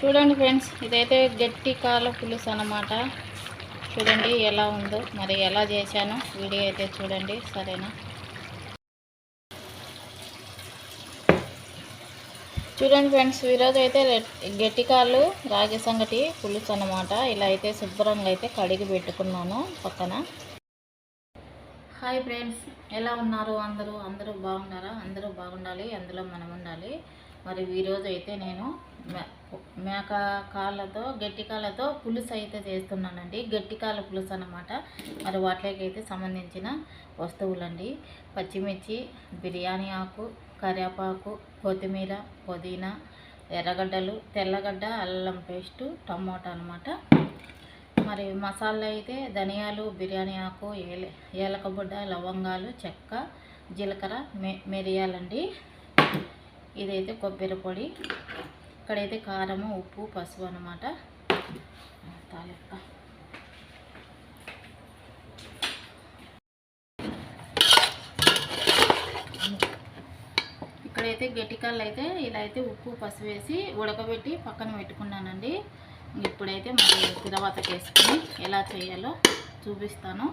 చూడండి ఫ్రెండ్స్ ఇదైతే గట్టి కాల పులుసు అనమాట చూడండి ఎలా ఉందో మరి ఎలా చేశానో వీడియో అయితే చూడండి సరేనా? చూడండి ఫ్రెండ్స్ ఈరోజు అయితే రెడ్- గట్టి కాళ్ళు రాగి సంగటి పులుసు అనమాట ఇలా అయితే శుభ్రంగా అయితే కడిగి పెట్టుకున్నాను పక్కన. హాయ్ ఫ్రెండ్స్ ఎలా ఉన్నారు అందరూ? అందరూ బాగున్నారా? అందరూ బాగుండాలి అందులో మనం ఉండాలి. మరి ఈరోజు అయితే నేను మేక కాళ్ళతో గట్టి కాళ్ళతో పులుసు అయితే చేస్తున్నానండి. గట్టి కాళ్ళ పులుసు అనమాట మరి వాటికి అయితే సంబంధించిన వస్తువులండి. పచ్చిమిర్చి బిర్యానీ ఆకు కరివేపాకు కొత్తిమీర పుదీనా ఎర్రగడ్డలు తెల్లగడ్డ అల్లం పేస్టు టమోటా అనమాట మరి మసాలా అయితే ధనియాలు బిర్యానీ ఆకు ఏల ఏలకబుడ్డ లవంగాలు చెక్క జీలకర్ర మె మిరియాలండి. ఇదైతే కొబ్బరి పొడి. ఇక్కడైతే కారము ఉప్పు పసుపు అనమాట తాలెక్క ఇక్కడైతే గట్టికాళ్ళు అయితే ఇలా అయితే ఉప్పు పసుపు వేసి ఉడకబెట్టి పక్కన పెట్టుకున్నానండి. ఇప్పుడైతే మరి తర్వాత చేసుకుని ఎలా చేయాలో చూపిస్తాను.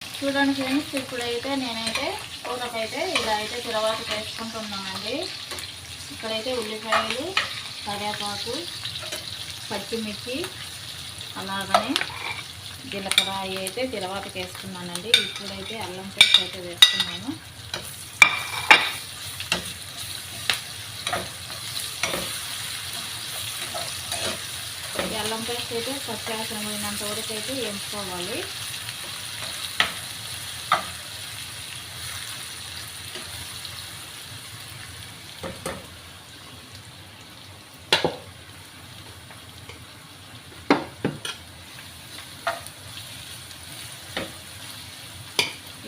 చూడండి ఫ్రెండ్స్ ఇప్పుడైతే నేనైతే కూరకైతే ఇలా అయితే తిరవాత పేసుకుంటున్నామండి ఇక్కడైతే ఉల్లిపాయలు కరివేపాకు పచ్చిమిర్చి అలాగనే జీలకర్ర అవి అయితే తిరవాతకి వేసుకున్నానండి ఇప్పుడైతే అల్లం పేస్ట్ అయితే వేసుకున్నాను ఈ అల్లం పేస్ట్ అయితే పచ్చాసన పోయినంత వరకు అయితే వేయించుకోవాలి.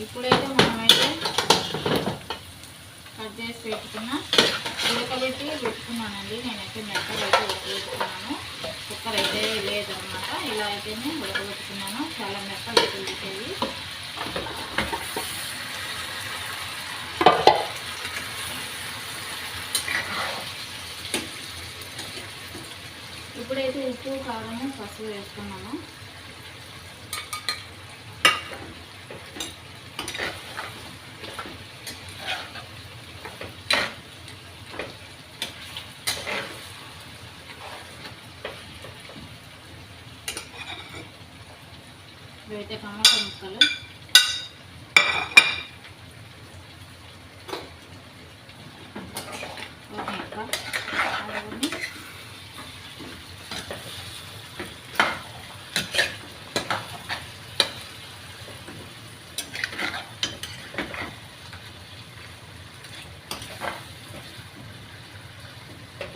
ఇప్పుడైతే మనమైతే కట్ చేసి పెట్టుకున్న ఉడకబెట్టి పెట్టుకున్నానండి. నేనైతే మెత్తగా అయితే ఉడకబెట్టుకున్నాను. కుక్కర్ అయితే లేదనమాట. ఇలా అయితేనే ఉడకబెట్టుకున్నాను. చాలా మెత్తలు అయితే ఉడికాయి. ఇప్పుడైతే ఉప్పు కారము పసుపు వేసుకున్నాను. ఇవైతే టమాటా ముక్కలు.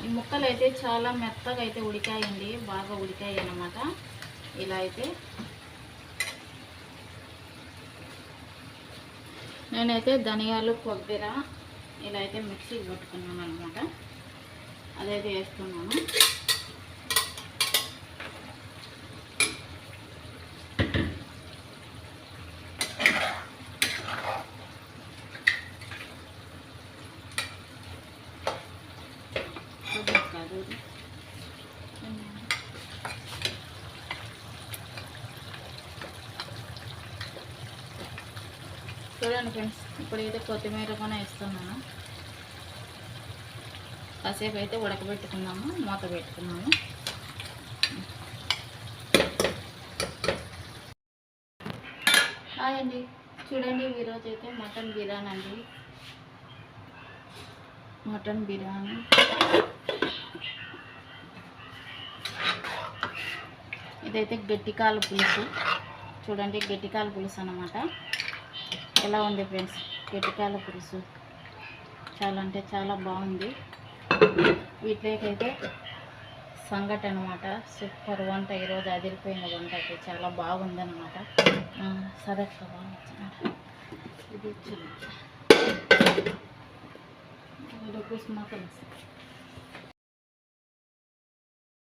ఈ ముక్కలు అయితే చాలా మెత్తగా అయితే ఉడికాయండి బాగా ఉడికాయి అన్నమాట ఇలా అయితే నేనైతే ధనియాలు కొబ్బరి ఇలా అయితే మిక్సీ కొట్టుకున్నాను అనమాట అదైతే వేస్తున్నాను. కాదు చూడండి ఫ్రెండ్స్ ఇప్పుడైతే కొత్తిమీర కూడా వేస్తున్నాను. కాసేపు అయితే ఉడకబెట్టుకున్నాము మూత పెట్టుకున్నాము. హాయ్ అండి. చూడండి ఈరోజు అయితే మటన్ బిర్యానీ అండి. మటన్ బిర్యానీ. ఇదైతే గట్టికాల పులుసు. చూడండి గట్టికాల పులుసు అన్నమాట. ఎలా ఉంది ఫ్రెండ్స్ కిటికాల పులుసు చాలా అంటే చాలా బాగుంది. వీటికైతే సంగటి అనమాట సూపర్ వంట. ఈరోజు అదిరిపోయిన వంట అయితే చాలా బాగుందనమాట సరే అక్క, ఇది చూడండి.